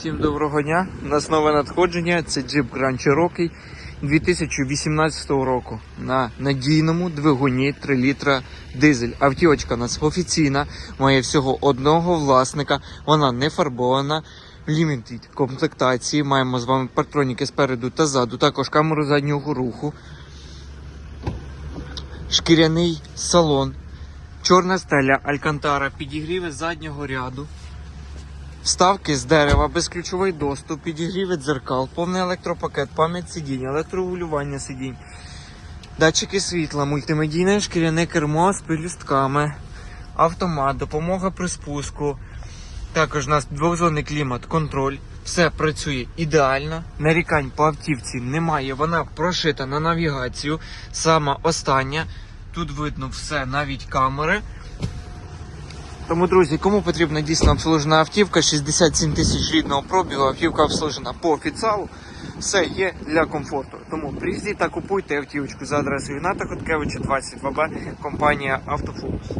Всім доброго дня. У нас нове надходження. Це Jeep Grand Cherokee 2018 року на надійному двигуні 3 літра дизель. Автівочка у нас офіційна, має всього одного власника. Вона не фарбована. Limited комплектації. Маємо з вами партроніки спереду та ззаду, також камеру заднього руху. Шкіряний салон. Чорна стеля Алькантара, підігріви заднього ряду. Вставки з дерева, безключовий доступ, підігріви дзеркал, повний електропакет, пам'ять сидінь, електрорегулювання сидінь, датчики світла, мультимедійне шкіряне кермо з пелюстками, автомат, допомога при спуску. Також у нас двохзонний клімат, контроль. Все працює ідеально. Нарікань по автівці немає. Вона прошита на навігацію. Сама остання. Тут видно все, навіть камери. Тому, друзі, кому потрібна дійсно обслужена автівка, 67 тисяч рідного пробігу, автівка обслужена по офіціалу, все є для комфорту. Тому приїздіть та купуйте автівочку за адресою Ната Хоткевича 22Б, компанія Автофокус.